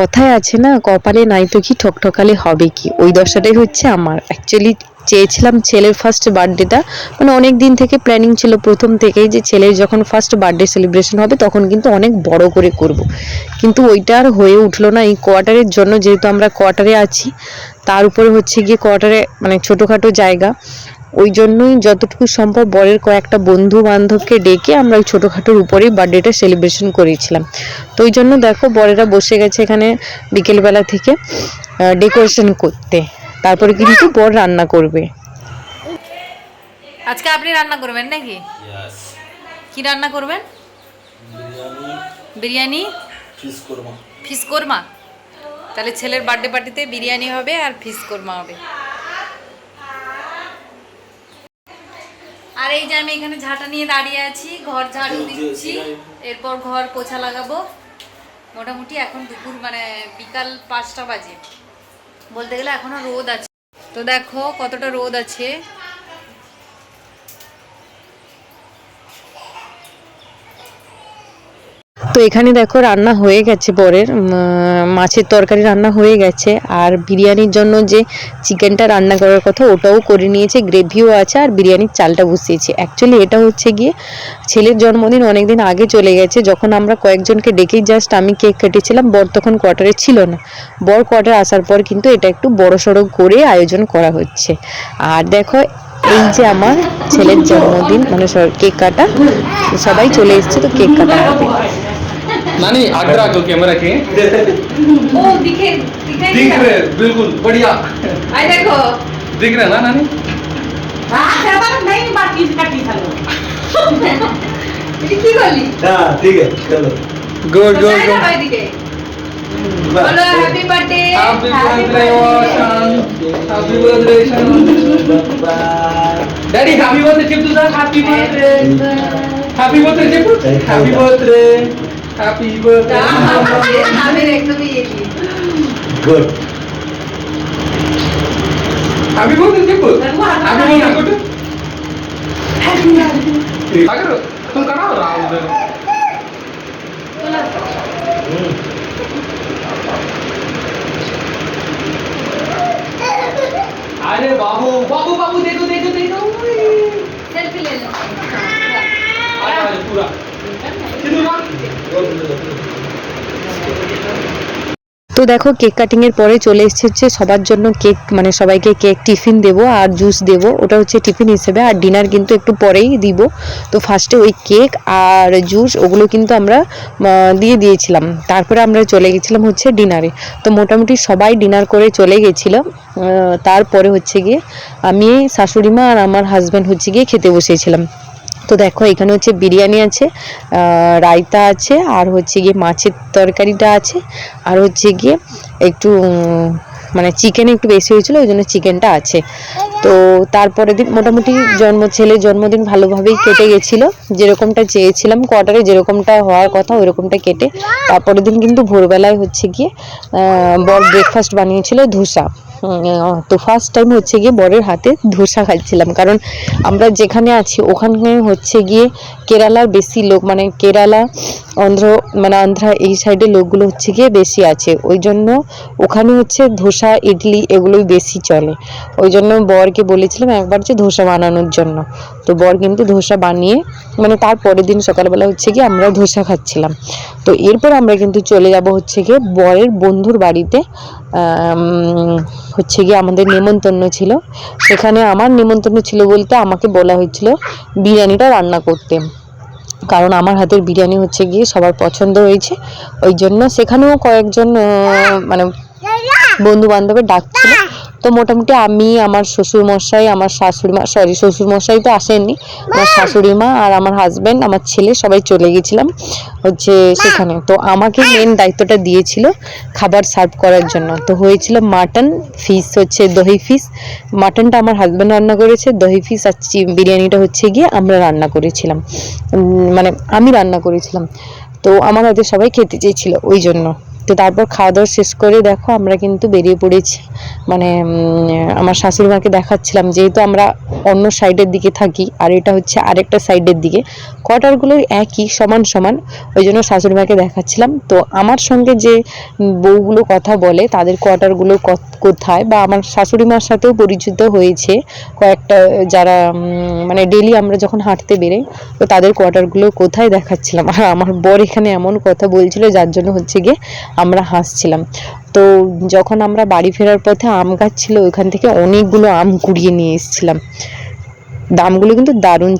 কথায় আছে না, কপালে নাই তো কি, ঠকঠকালে হবে কি? ওই দশাটাই হচ্ছে আমার। অ্যাকচুয়ালি চেয়েছিলাম ছেলের ফার্স্ট বার্থডেটা মানে অনেক দিন থেকে প্ল্যানিং ছিল প্রথম থেকেই যে ছেলের যখন ফার্স্ট বার্থডে সেলিব্রেশন হবে, তখন কিন্তু অনেক বড় করে করব। কিন্তু ওইটা আর হয়ে উঠল না। এই কোয়ার্টারের জন্য যেহেতু আমরা কোয়ার্টারে আছি, তার উপরে হচ্ছে গিয়ে কোয়ার্টারে মানে ছোটোখাটো জায়গা। ওই জন্যই যতটুকু সম্ভব বরের কয়েকটা বন্ধু বান্ধবকে ডেকে আমরা ওই ছোটোখাটোর উপরেই বার্থডেটা সেলিব্রেশন করেছিলাম। তো ওই জন্য দেখো বরেরা বসে গেছে এখানে বিকেলবেলা থেকে ডেকোরেশন করতে। তারপরে কিন্তু বর রান্না করবে। আজকে আপনি রান্না করবেন নাকি? কি রান্না করবেন? বিরিয়ানি। ফিস কোরমা। তাহলে ছেলের বার্থডে পার্টিতে বিরিয়ানি হবে আর ফিস কোরমা হবে। আর এই যে আমি এখানে ঝাঁটা নিয়ে দাঁড়িয়ে আছি ঘর ঝাড়ু দিচ্ছি। এরপর ঘর পোছা লাগাবো। মোটামুটি এখন দুপুর মানে বিকাল পাঁচটা বাজে। বলতে গেলে এখনও রোদ আছে। তো দেখো কতটা রোদ আছে। তো এখানে দেখো রান্না হয়ে গেছে বরের মাছের তরকারি রান্না হয়ে গেছে। আর বিরিয়ানির জন্য যে চিকেনটা রান্না করার কথা, ওটাও করে নিয়েছে, গ্রেভিও আছে আর বিরিয়ানির চালটা বসিয়েছে। অ্যাকচুয়ালি এটা হচ্ছে গিয়ে ছেলের জন্মদিন অনেক দিন আগে চলে গেছে। যখন আমরা কয়েকজনকে ডেকেই জাস্ট আমি কেক কেটেছিলাম, বর তখন কোয়ার্টারে ছিল না। বর কোয়ার্টার আসার পর কিন্তু এটা একটু বড় সড়ো করে আয়োজন করা হচ্ছে। আর দেখো, এই যে আমার ছেলের জন্মদিন মানে কেক কাটা, সবাই চলে এসেছে তো কেক কাটা হবে नानी आगे रखो कैमरा के ও দিখে দিখে दिख रहे बिल्कुल बढ़िया আই দেখো दिख रहे ना नानी এটা কি করলি हाँ ठीक है चलो गुड তো गुड যাই না गुड ওইদিকে বলো happy birthday happy birthday ocean happy birthday bye daddy happy birthday chip to happy birthday happy birthday chip happy good আমি বলতে দেখো আমি বলতে হ্যাপি তুমি কাটাও রাউন্ড তো দেখো কেক কাটিং এর পরে চলে এসেছে সবার জন্য কেক মানে সবাইকে কেক টিফিন দেব আর জুস দেব। ওটা হচ্ছে টিফিন হিসেবে আর ডিনার কিন্তু একটু পরেই দিব। তো ফার্স্টে ওই কেক আর জুস ওগুলো কিন্তু আমরা দিয়ে দিয়েছিলাম। তারপরে আমরা চলে গেছিলাম হচ্ছে ডিনারে তো মোটামুটি সবাই ডিনার করে চলে গেছিল। তারপরে হচ্ছে গিয়ে আমি শাশুড়ি মা আর আমার হাজব্যান্ড হচ্ছে গিয়ে খেতে বসেছিলাম। তো দেখো, এখানে হচ্ছে বিরিয়ানি আছে রায়তা আছে, আর হচ্ছে গিয়ে মাছের তরকারিটা আছে, আর হচ্ছে গিয়ে একটু মানে চিকেন একটু বেশি হয়েছিল, ওই জন্য চিকেনটা আছে। তো তারপরে দিন মোটামুটি জন্ম, ছেলের জন্মদিন ভালোভাবেই কেটে গেছিল। যেরকমটা চেয়েছিলাম কোয়ার্টারে যেরকমটা হওয়ার কথা ওইরকমটা কেটে। তারপরের দিন কিন্তু ভোরবেলায় হচ্ছে গিয়ে বর ব্রেকফাস্ট বানিয়েছিল ধোসা। তো ফার্স্ট টাইম হচ্ছে গিয়ে বরের হাতে ধোসা খাচ্ছিলাম। কারণ আমরা যেখানে আছি, ওখানে হচ্ছে গিয়ে কেরালার বেশি লোক মানে কেরালা অন্ধ্র মানে আন্ধ্রা এই সাইডে লোকগুলো হচ্ছে গিয়ে বেশি আছে। ওই জন্য ওখানে হচ্ছে ধোসা, ইডলি এগুলোই বেশি চলে। ওই জন্য বরকে বলেছিলাম একবার যে ধোসা বানানোর জন্য। তো বর কিন্তু ধোসা বানিয়ে মানে তার পরের দিন সকালবেলা হচ্ছে গিয়ে আমরা ধোসা খাচ্ছিলাম। তো এরপর আমরা কিন্তু চলে যাব হচ্ছে গিয়ে বরের বন্ধুর বাড়িতে হচ্ছে গিয়ে আমাদের নেমন্তন্ন ছিল। সেখানে আমার নেমন্তন্ন ছিল বলতে আমাকে বলা হয়েছিল, বিরিয়ানিটা রান্না করতে। কারণ আমার হাতের বিরিয়ানি হচ্ছে গিয়ে সবার পছন্দ হয়েছে। ওই জন্য সেখানেও কয়েকজন মানে বন্ধু বান্ধবের ডাক ছিল। তো মোটামুটি আমি আমার শ্বশুর মশাই আমার শাশুড়ি মা সরি শ্বশুর মশাই তো আসেননি আমার শাশুড়ি মা আর আমার হাজব্যান্ড আমার ছেলে সবাই চলে গেছিলাম হচ্ছে সেখানে। তো আমাকে মেন দায়িত্বটা দিয়েছিল খাবার সার্ভ করার জন্য। তো হয়েছিল মাটন ফিস হচ্ছে দহি ফিশ মাটনটা আমার হাজব্যান্ড রান্না করেছে দহি ফিশ আর বিরিয়ানিটা হচ্ছে গিয়ে আমরা রান্না করেছিলাম। মানে আমি রান্না করেছিলাম। তো আমার হাতে সবাই খেতে চেয়েছিল ওই জন্য। তো তারপর খাওয়া দাওয়া শেষ করে দেখো আমরা কিন্তু বেরিয়ে পড়েছি। মানে আমার শাশুড়ি মাকে দেখাচ্ছিলাম যেহেতু আমরা অন্য সাইডের দিকে থাকি আর এটা হচ্ছে আরেকটা সাইডের দিকে। কোয়ার্টারগুলো একই, সমান সমান। ওই জন্য শাশুড়ি মাকে দেখাচ্ছিলাম। তো আমার সঙ্গে যে বউগুলো কথা বলে তাদের কোয়ার্টারগুলো কোথায় বা আমার শাশুড়ি মার সাথেও পরিচিত হয়েছে কয়েকটা, যারা মানে ডেলি আমরা যখন হাঁটতে বেরোই, তো তাদের কোয়ার্টারগুলো কোথায় দেখাচ্ছিলাম? আর আমার বর এখানে এমন কথা বলছিল যার জন্য হচ্ছে গিয়ে আমরা হাসছিলাম। তো যখন আমরা বাড়ি ফেরার পথে আম গাছ ছিল, ওইখান থেকে অনেকগুলো আম কুড়িয়ে নিয়ে এসেছিলাম। দামগুলো কিন্তু দারুণ